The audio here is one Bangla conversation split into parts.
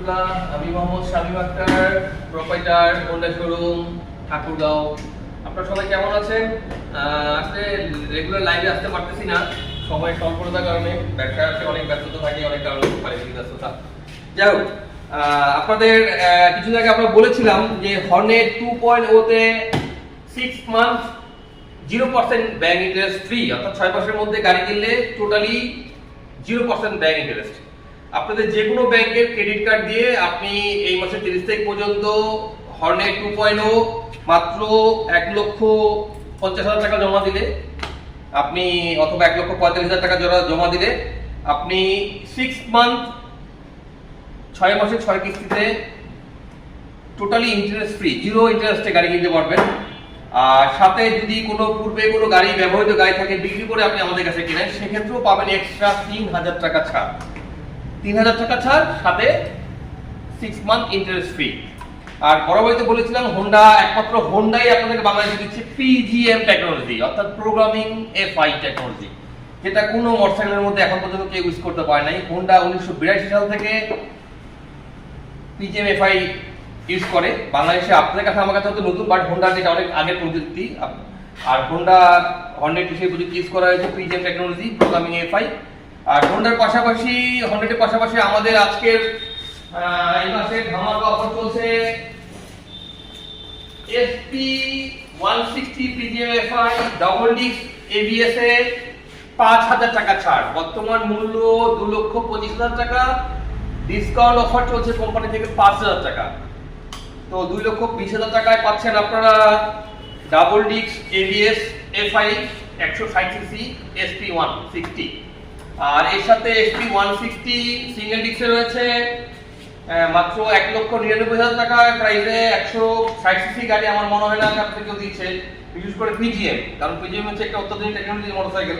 রহমতুল্লাহ আমি Mohammad Shamim Akhtar, proprietor Honda showroom, Thakurgaon. আপনারা সবাই কেমন আছেন? আসলে রেগুলার লাইভে আসতে পারতেছি না। সময় স্বল্পতার কারণে ব্যবসা আছে অনেক ব্যস্ততা থাকে, অনেক কারণে ব্যস্ততা। যাই হোক আপনাদের কিছুদিন আগে আমরা বলেছিলাম যে হর্নেট টু পয়েন্ট ওতে six month zero percent bank interest free অর্থাৎ ছয় মাসের মধ্যে গাড়ি কিনলে totally zero percent bank interest আপনাদের যে কোনো ব্যাংকের ক্রেডিট কার্ড দিয়ে আপনি এই মাসের তিরিশ তারিখ পর্যন্ত হর্নে টু পয়েন্ট মাত্র এক লক্ষ পঞ্চাশ হাজার টাকা জমা দিলে, আপনি অথবা এক লক্ষ পঁয়তাল্লিশ হাজার টাকা জমা- দিলে, আপনি সিক্স মান্থ ছয় মাসে ছয় কিস্তিতে টোটালি ইন্টারেস্ট ফ্রি জিরো ইন্টারেস্টে গাড়ি কিনতে পারবেন। আর সাথে যদি কোনো পূর্বে কোনো গাড়ি ব্যবহৃত গাড়ি থাকে, বিক্রি করে আপনি আমাদের কাছে কিনেন, সেক্ষেত্রেও পাবেন এক্সট্রা তিন হাজার টাকা ছাড়। তিন হাজার টাকা ছাড়, সাথে সিক্স মান্থ ইন্টারেস্ট ফ্রি আর পরবর্তীতে বলেছিলাম হোন্ডা একমাত্র হোন্ডাই আপনাদের বাংলাদেশে দিচ্ছে পিজিএম টেকনোলজি অর্থাৎ প্রোগ্রামিং এফআই টেকনোলজি যেটা কোনো মোটরসাইকেলের মধ্যে এখন পর্যন্ত কেউ ইউজ করতে পারে নাই। হোন্ডা উনিশশো বিরাশি সাল থেকে পিজিএমএফআই ইউজ করে। বাংলাদেশে আপনাদের কাছে আমার কাছে হয়তো নতুন বাট হোন্ডা যেটা অনেক আগের প্রযুক্তি। আর হোন্ডা হন্ড্রেড সেই প্রযুক্তি ইউজ করা হয়েছে পিজিএম টেকনোলজি প্রোগ্রামিং এফআই আর হোন্ডার পাশাপাশি, হন্ড্রেডের পাশাপাশি আমাদের আজকের এই মাসে ধামাকা অফার চলছে SP one sixty PGMFI double disc ABS এ পাঁচ হাজার টাকা ছাড়। বর্তমান মূল্য দু লক্ষ পঁচিশ হাজার টাকা। ডিসকাউন্ট অফার চলছে কোম্পানি থেকে পাঁচ হাজার টাকা। তো দুই লক্ষ বিশ হাজার টাকায় পাচ্ছেন আপনারা ডাবল ডিস্ক এবিএস এফআই একশো ষাট সিসি এসপি ওয়ান সিক্সটি আর এর সাথে এসপি ওয়ান সিক্সটি সিঙ্গেল ডিস্কে রয়েছে মাত্র এক লক্ষ নিরানব্বই হাজার টাকা প্রাইসে একশো ষাট সিসি গাড়ি আমার মনে হয় না আপনি কেউ দিচ্ছে বিশেষ করে পিজিএম কারণ পিজিএম হচ্ছে একটা অত্যাধুনিক টেকনোলজি মোটরসাইকেল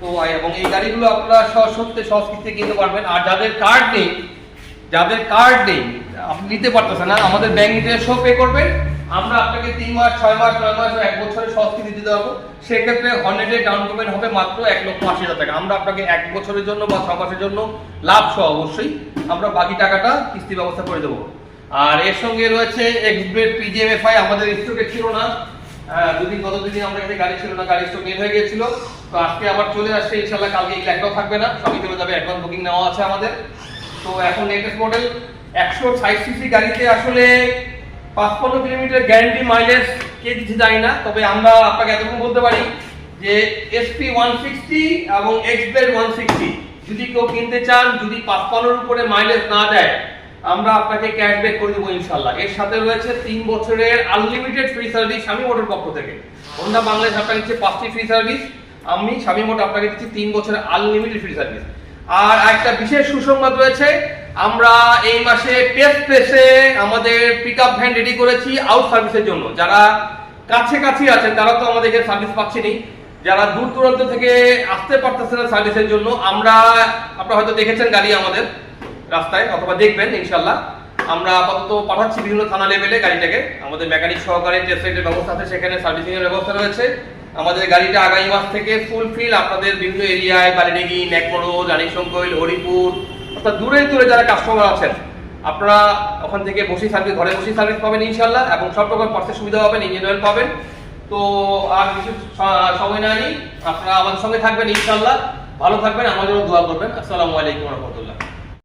তো এবং এই গাড়িগুলো আপনারা সহজ কিস্তিতে কিনতে পারবেন। আর যাদের কার্ড নেই, যাদের কার্ড নেই, আপনি নিতে পারতেছেন না, আমাদের ব্যাংক ডিটেলস সব পে করবেন। আমরা আপনাকে তিন মাস, ছয় মাস, নয় মাস এক বছরের সহজ কিস্তি দিতে পারব। সেক্ষেত্রে হন্ড্রেডের ডাউন পেমেন্ট হবে মাত্র এক লক্ষ আশি হাজার টাকা। আমরা আপনাকে এক বছরের জন্য বা ছ মাসের জন্য লাভ সহ অবশ্যই আমরা বাকি টাকাটা কিস্তি ব্যবস্থা করে দেবো। আর এর সঙ্গে রয়েছে এক্সব্রেড পিজিএমএফআই আমাদের স্টকে ছিল না। দুদিন, গত দুদিন আমাদের কাছে গাড়ি ছিল না গাড়ি স্টক বের হয়ে গিয়েছিল। তো আজকে আবার চলে আসছে, ইনশাল্লাহ কালকে এই একটাও থাকবে না। সবই চলে যাবে অ্যাডভান্স বুকিং নেওয়া আছে আমাদের। তো এখন লেটেস্ট মডেল একশো ষাট সিসি গাড়িতে আসলে পাঁচপান্ন কিলোমিটার গ্যারান্টি মাইলেজ, কে দিচ্ছে জানি না, তবে আমরা আপনাকে এতক্ষণ বলতে পারি যে এসপি ওয়ান সিক্সটি এবং এক্সব্লেড ওয়ান সিক্সটি যদি কেউ কিনতে চান, যদি পাঁচপান্নর উপরে মাইলেজ না দেয়, আমরা আপনাকে ক্যাশব্যাক করে দেবো ইনশাল্লাহ এর সাথে রয়েছে তিন বছরের unlimited free service Swami motor পক্ষ থেকে। হোন্ডা বাংলাদেশ আপনাকে দিচ্ছে পাঁচটি ফ্রি সার্ভিস আমি স্বামী মোটর আপনাকে দিচ্ছি তিন বছরের আনলিমিটেড ফ্রি সার্ভিস আর একটা বিশেষ সুসংবাদ রয়েছে আমরা এই মাসে টেস্ট প্লেসে আমাদের পিক আপ ভ্যান রেডি করেছি আউট সার্ভিসের জন্য। যারা কাছে কাছে আছেন, তারা তো আমাদের এখানে সার্ভিস পাচ্ছেনি যারা দূর দূরান্ত থেকে আসতে পারতেছে না সার্ভিসের জন্য, আমরা, আপনারা হয়তো দেখেছেন গাড়ি আমাদের রাস্তায়, অথবা দেখবেন ইনশাল্লাহ আমরা আপাতত পাঠাচ্ছি বিভিন্ন থানা লেভেলে গাড়িটাকে। আমাদের মেকানিক সহকারে টেস্ট রাইডের ব্যবস্থা আছে, সেখানে সার্ভিসিং এর ব্যবস্থা রয়েছে। আমাদের গাড়িটা আগামী মাস থেকে ফুল ফিল আপনাদের বিভিন্ন এরিয়ায় বালিডেগি নেকমরো রানীশঙ্কৈল হরিপুর অর্থাৎ দূরে দূরে যারা কাস্টমার আছেন, আপনারা ওখান থেকে বসে সার্ভিস ঘরে বসে সার্ভিস পাবেন ইনশাল্লাহ এবং সব রকম পার্সের সুবিধা পাবেন ইঞ্জিন অয়েল পাবেন। তো আর কিছু সময় না নিই আপনারা আমাদের সঙ্গে থাকবেন ইনশাল্লাহ ভালো থাকবেন, আমাদেরও দোয়া করবেন। আসসালামু আলাইকুম রহমতুল্লাহ।